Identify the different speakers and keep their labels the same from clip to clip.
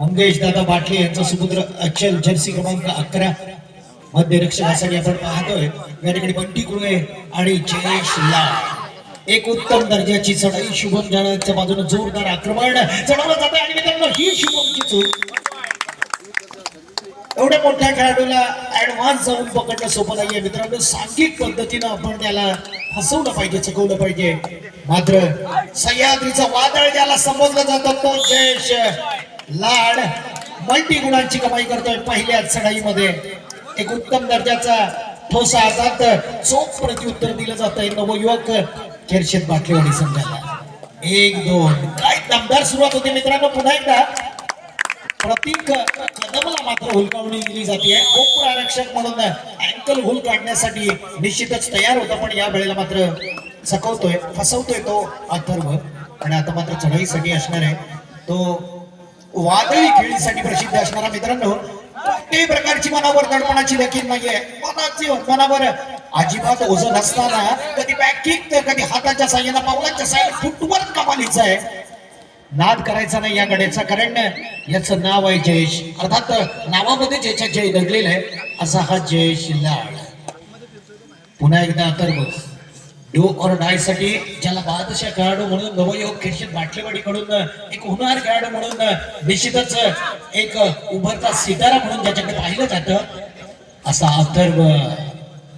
Speaker 1: मंगेश दादा बाटले यांचा सुपुत्र अचल जर्सी क्रमांक अकरा. मध्यरक्षकासाठी आपण पाहतोय. या ठिकाणी बंटी कुळे आणि जयेश लाल. एक उत्तम दर्जाची चढाई शुभम जाण्याच्या बाजूने जोरदार आक्रमण. चढवलं जाते आणि मित्रांनो ही शुभमची चूक. एवढ्या मोठ्या खेळाडूला ऍडव्हान्स जाऊन पकडणं सोपं नाहीये. मित्रांनो सांघिक पद्धतीनं आपण त्याला हसवलं पाहिजे चकवलं पाहिजे. मात्र सह्याद्रीचा वादळ ज्याला संबोधलं जातो तो जयेश लाड मल्टी गुणांची कमाई करतोय पहिल्या चढाईमध्ये एक उत्तम दर्जाचा ठोसा अर्थात चोख प्रत्युत्तर दिलं जात आहे नवयुवक खेरशेत बाटलेवाडी संघाला. एक दोन. काय दमदार सुरुवात होती मित्रांनो पुन्हा एकदा. प्रतीक कदमला मात्र हुलकावणी दिली जाते कोपर आरक्षक म्हणून अँकल हुल काढण्यासाठी निश्चितच तयार होता पण या वेळेला मात्र चकवतोय फसवतोय तो अथर्व. आणि आता मात्र चढाईसाठी असणार आहे. तो वादळी खेळीसाठी प्रसिद्ध असणारा मित्रांनो कोणत्याही प्रकारची मनावर दडपणाची देखील नाहीये. मनाची मनावर अजिबात ओझं नसताना कधी बॅकिंग तर कधी हाताच्या साह्यानं पावलाच्या साह्यानं फुटवर्क कमालीचं आहे. नाद करायचा नाही या गड्याचा कारण याचं नाव आहे जयेश. अर्थात नावामध्ये ज्याच्या जय दडलेला आहे असा हा जयेश लाड. पुन्हा एकदा अथर्व डो और डायसाठी ज्याला बादशाह खेळाडू म्हणून नवयोग खेळशील बाटलेवाडीकडून एक होणार खेळाडू म्हणून निश्चितच एक उभरता सितारा म्हणून ज्याच्याकडे पाहिलं जात असा अथर्व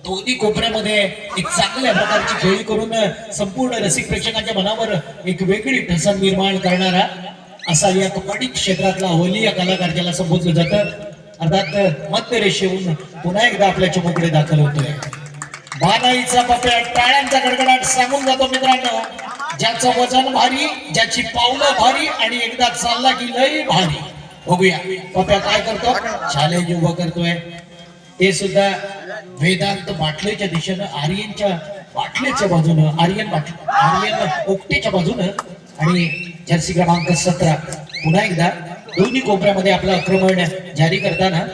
Speaker 1: दोन्ही कोपऱ्यामध्ये एक चांगल्या प्रकारची खेळी करून संपूर्ण रसिक प्रेक्षकांच्या मनावर एक वेगळी ठसन निर्माण करणारा असा या कबड्डी क्षेत्रातला होली या कलाकार ज्याला संबोधलं जातं अर्थात मध्य रेषेहून पुन्हा एकदा आपल्या चमकडे दाखल होतोय. बानाईचा पप्या टाळ्यांचा गडगडाट सांगून जातो मित्रांनो. ज्याचं वजन भारी ज्याची पावलं भारी आणि एकदा चालला की लय भारी. बघूया. पप्या काय करतो? चॅलेंज उभं करतोय. ते सुद्धा वेदांत बाटलेच्या दिशेनं आर्यनच्या बाटलेच्या बाजूनं आर्यन बाटले आर्यन ओकटेच्या बाजूनं आणि जर्सी क्रमांक सतरा. पुन्हा एकदा दोन्ही कोपऱ्यामध्ये आपलं आक्रमण जारी करताना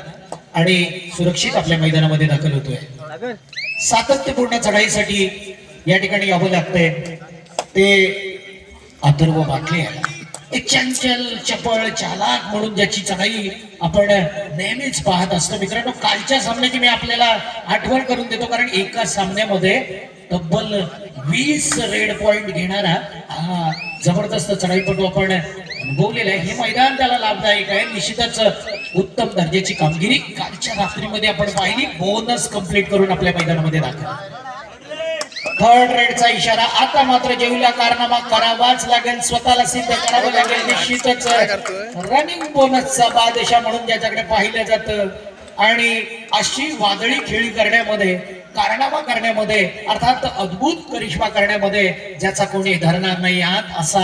Speaker 1: आणि सुरक्षित आपल्या मैदानामध्ये दाखल होतोय. सातत्यपूर्ण चढाईसाठी या ठिकाणी यावं लागतंय. ते अथर्व बाटले याला एक चंचल चपळ चालाक म्हणून ज्याची चढाई आपण नेहमीच पाहत असतो. मित्रांनो कालच्या सामन्याची मी आपल्याला आठवण करून देतो कारण एका सामन्यामध्ये तब्बल वीस रेड पॉइंट घेणारा हा जबरदस्त चढाईपटू आपण अनुभवलेला आहे. हे मैदान त्याला लाभदायक आहे. निश्चितच उत्तम दर्जाची कामगिरी. कालच्या रात्रीमध्ये आपण पाहिली. बोनस कंप्लीट करून आपल्या मैदानामध्ये दाखल. थर्ड रेडचा इशारा. आता मात्र जेवल्या कारनामा करावाच लागेल. स्वतःला सिद्ध करावं लागेल. निश्चितच रनिंग बोनसचा बादशा म्हणून ज्याच्याकडे पाहिलं जातं. आणि अशी वादळी खेळी करण्यामध्ये कारनामा करण्यामध्ये अर्थात अद्भुत करिश्मा करण्यामध्ये ज्याचा कोणी धरणार नाही आत असा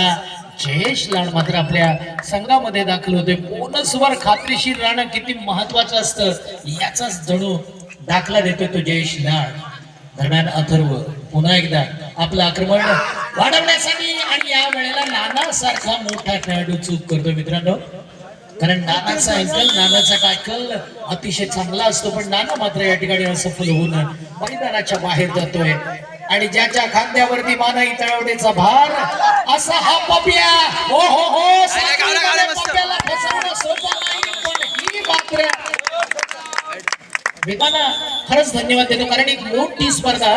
Speaker 1: जयेश लाड मात्र आपल्या संघामध्ये दाखल होते बोनसवर खात्रीशीर राहणं किती महत्वाचं असतं याचाच जणू दाखला देतो तो जयेश लाड. दरम्यान अथर्व पुन्हा एकदा आपलं आक्रमण वाढवण्यासाठी आणि या वेळेला नाना सारखा मोठा खेळाडू चूक करतो मित्रांनो. कारण नानाचा अँकल नानाचा टायकल अतिशय चांगला असतो पण नाना मात्र या ठिकाणी असफल होऊन मैदानाच्या बाहेर जातोय. आणि ज्याच्या खांद्यावरती मानाई तळवडेचा भार असा हा पप्या. हो हो हो पप्याला फसवणं सोपं नाही पण ही मात्र. वेदांना खरंच धन्यवाद देतो कारण एक मोठी स्पर्धा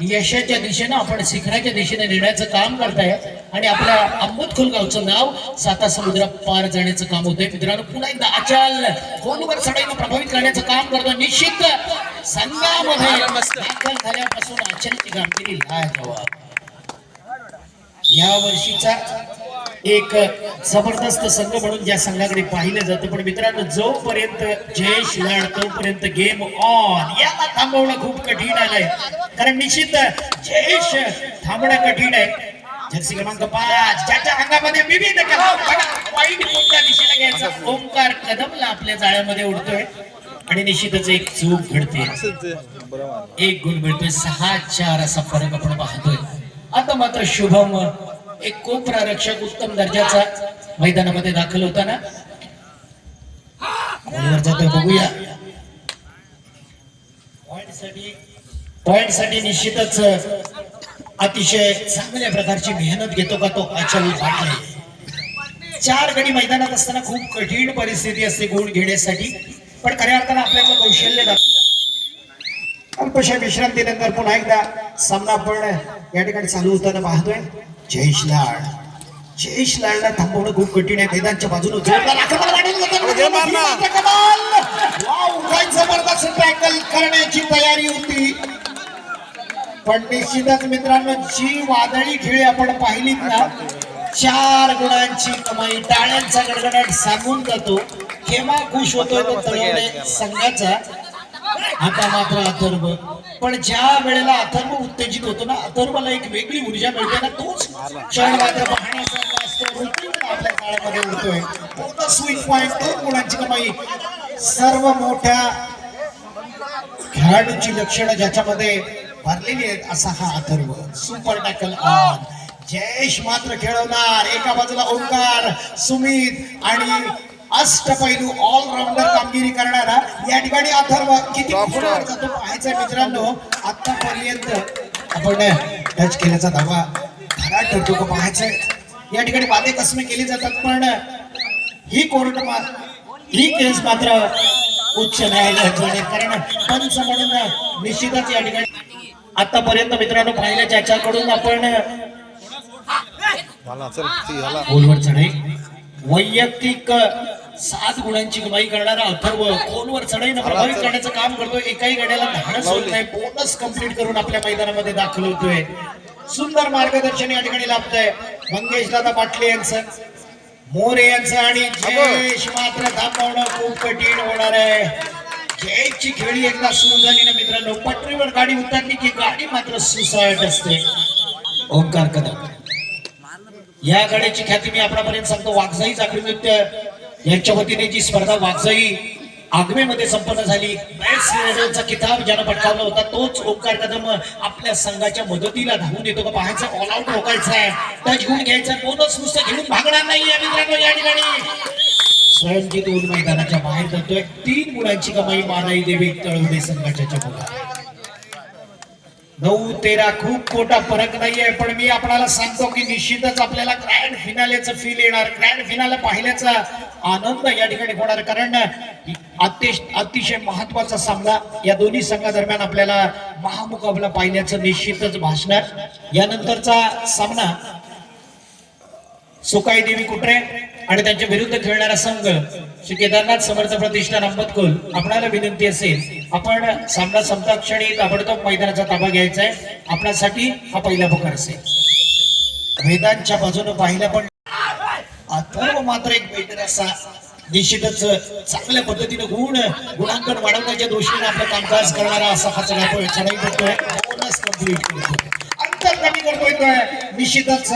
Speaker 1: यशाच्या दिशेनं आपण शिखराच्या दिशेने नेण्याचं काम करताय आणि आपल्या अहमदखोल गावचं नाव साता समुद्र पार जाण्याचं काम होतंय. मित्रांनो पुन्हा एकदा अचाल खोलवर चढाईनं प्रभावित करण्याचं काम करतो निश्चित संघामध्ये दाखल झाल्यापासून अचलची कामगिरी लाजवाब या वर्षीचा एक जबरदस्त संघ म्हणून ज्या संघाकडे पाहिलं जातं. पण मित्रांनो जोपर्यंत जयेश लाड तोपर्यंत गेम ऑन. याला थांबवणं खूप कठीण आलंय. कारण निश्चित जयेश थांबणं कठीण आहे. जर्सी क्रमांक पाच. ज्याच्या अंगामध्ये विविध कला बघा, वाईट कोणत्या दिशेला घ्यायचा. ओंकार कदमला आपल्या जाळ्यामध्ये उडतोय. आणि निश्चितच एक चूक घडते. एक गुण मिळतोय. सहा चार असा फरक आपण पाहतोय. आता मात्र शुभम एक कोपरा रक्षक उत्तम दर्जाचा मैदानामध्ये दाखल होताना. ना जातोय बघूया. पॉइंटसाठी निश्चितच अतिशय चांगल्या प्रकारची मेहनत घेतो का तो अचल पाटील चार गडी मैदानात असताना खूप कठीण परिस्थिती असते गुण घेण्यासाठी. पण खऱ्या अर्थानं आपल्याचं कौशल्य. अल्पशा विश्रांतीनंतर पुन्हा एकदा सामना आपण या ठिकाणी चालू होताना पाहतोय. जयेश लाड. जयेश लाडला थांबवणं खूप कठीण आहे. मैदानच्या बाजूने जोरदार आक्रमण जबरदस्त टॅकल करण्याची तयारी होती. पण निश्चितच मित्रांनो जी वादळी खेळी आपण पाहिलीत ना चार गुणांची कमाई टाळ्यांचा गडगडाट सांगून जातो. केव्हा खुश होतोय तो तळवणे संघाचा आता मात्र अथर्व. पण ज्या वेळेला अथर्व उत्तेजित होतो ना अथर्वला एक वेगळी ऊर्जा मिळते ना तोच क्षण मात्र पाहण्यासारखा असतो. ऋतू आपल्या काळामध्ये उडतोय. स्वीट पॉइंट दोन गुणांची कमाई. सर्व मोठ्या खेळाडूची लक्षणं ज्याच्यामध्ये भरलेली आहेत असा हा Atharva. Super tackle on Jayesh मात्र खेळवणार. एका बाजूला ओंकार सुमित आणि अष्टपैलू ऑलराऊंडर कामगिरी करणारा या ठिकाणी अथर्व. किती. जातो पाहायचं मित्रांनो आतापर्यंत आपण टच केल्याचा धावा खरा ठरतो का पाहायचंय. या ठिकाणी वादे कसमे केली जातात पण ही कोर्ट ही केस मात्र उच्च न्यायालयात कारण पंच म्हणून निश्चितच या ठिकाणी आतापर्यंत मित्रांनो पाहिलं ज्याच्याकडून आपण गोलवर चढाई. वैयक्तिक सात गुणांची कमाई करणारा अथर्व गोलवर चढाईनं प्रभावित करण्याचं काम करतोय. एकाही गड्याला धाडस होत नाही. बोनस कंप्लीट करून आपल्या मैदानामध्ये दाखल होतोय. सुंदर मार्गदर्शन या ठिकाणी लाभतंय. मंगेश दादा पाटले यांचं मोरे यांचं आणि जयेश मात्र थांबवणं खूप कठीण होणार आहे. खेळची खेळी एकदा सुरू झाली ना मित्रांनो पटरीवर गाडी उतरली की गाडी मात्र सुसाट असते. ओंकार कदम. या गाड्याची ख्याती मी आपल्यापर्यंत सांगतो वाघजाई चाकरी नृत्य यांच्या वतीने जी स्पर्धा वाघजाई आगमेमध्ये संपन्न झाली. बेस्ट किताब ज्यानं पटकावला होता तोच ओंकार कदम आपल्या संघाच्या मदतीला धावून येतो. का पाहायचं ऑल आउट रोखायचं आहे टच घेऊन घ्यायचा बोनस नुसतं घेऊन भागणार नाही या मित्रांनो या ठिकाणी. स्वयंजित दोन मैदानाच्या बाहेर जातोय. तीन गुणांची कमाई मानाई देवी तळवडे संघाच्या चमुला. नऊ तेरा खूप मोठा फरक नाहीये पण मी आपल्याला सांगतो की निश्चितच आपल्याला ग्रँड फिनालेचं फील येणार. ग्रँड फिनाले पाहिल्याचा आनंद या ठिकाणी होणार कारण अतिशय अतिशय महत्त्वाचा सामना या दोन्ही संघादरम्यान आपल्याला महामुकाबला पाहिल्याचं निश्चितच भासणार. यानंतरचा सामना सुकाई देवी कुठे? आणि त्यांच्या विरुद्ध खेळणारा संघ श्री केदारनाथ समर्थ प्रतिष्ठान अंबतकुल आपणाला विनंती असेल आपण सामना संपता क्षणी ताबडतोब मैदानाचा ताबा घ्यायचा आहे. आपल्यासाठी हा पहिला पुकार असेल. वेदांच्या बाजूने पाहिलं पण अथर्व मात्र एक बेटर असा निश्चितच चांगल्या पद्धतीने गुण गुणांकन वाढवण्याच्या दृष्टीने आपलं कामकाज करणारा असा हा सगळा चढाई करतोय बोनस कंप्लीट करतोय अंतर कमी करतोय. निश्चितच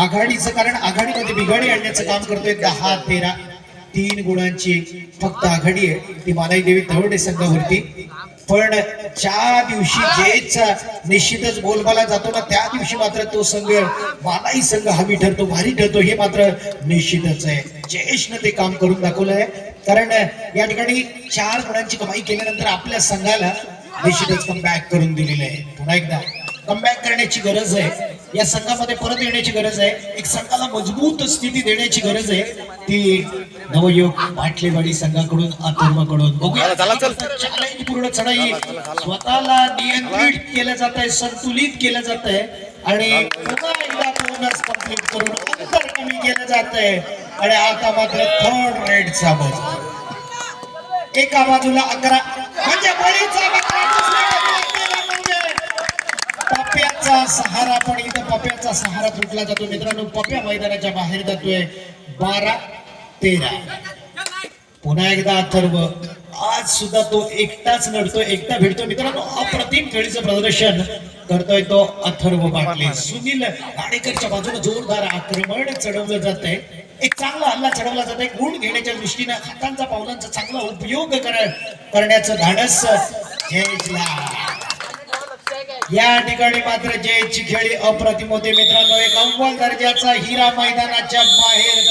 Speaker 1: आघाडीचं कारण आघाडीमध्ये बिघाडी आणण्याचं काम करतोय दहा तेरा तीन गुणांची फक्त आघाडी आहे. ती मानाई देवी तवडे संघावरती. पण ज्या दिवशी जेचा निश्चितच बोलबाला जातो ना त्या दिवशी मात्र तो संघ मानाई संघ हवी ठरतो भारी ठरतो हे मात्र निश्चितच आहे. जयेशनं ते काम करून दाखवलं आहे. कारण या ठिकाणी चार गुणांची कमाई केल्यानंतर आपल्या संघाला निश्चितच कमबॅक करून दिलेलं आहे. पुन्हा एकदा कमबॅक करण्याची गरज आहे. या संघामध्ये परत येण्याची गरज आहे. एक संघाला मजबूत स्थिती देण्याची गरज आहे. ती नवयुग पाटलेवाडी संघाकडून अथर्वकडून. चॅलेंज पूर्ण चढाई. स्वतःला नियंत्रित केलं जात आहे संतुलित केलं जात आहे आणि पुन्हा एकदा बोनस कंप्लीट करून अंतर कमी केलं जात आहे आणि आता मात्र थर्ड रेडचा बस एका बाजूला अकरा. म्हणजे बळीचा बकरा, दुसऱ्या बाजूला तेरा म्हणजे पप्याचा सहारा पण इथं पप्याचा सहारा तुटला जातो. मित्रांनो पप्या मैदानाच्या बाहेर जातोय. बारा तेरा. पुन्हा एकदा अथर्व. आज सुद्धा तो एकटाच लढतो एकटा भेटतो मित्रांनो अप्रतिम खेळीचं प्रदर्शन करतोय तो अथर्व पाटले सुनील गाडेकरच्या बाजूने जोरदार आक्रमण चढवलं जात आहे एक चांगला हल्ला चढवला जात आहे गुण घेण्याच्या दृष्टीने हातांचा पावलांचा चांगला उपयोग कर- करण्याचं धाडस. जयजला या ठिकाणी मात्र जयची खेळी अप्रतिम होते. मित्रांनो एक अव्वल दर्जाचा हिरा मैदानाच्या बाहेर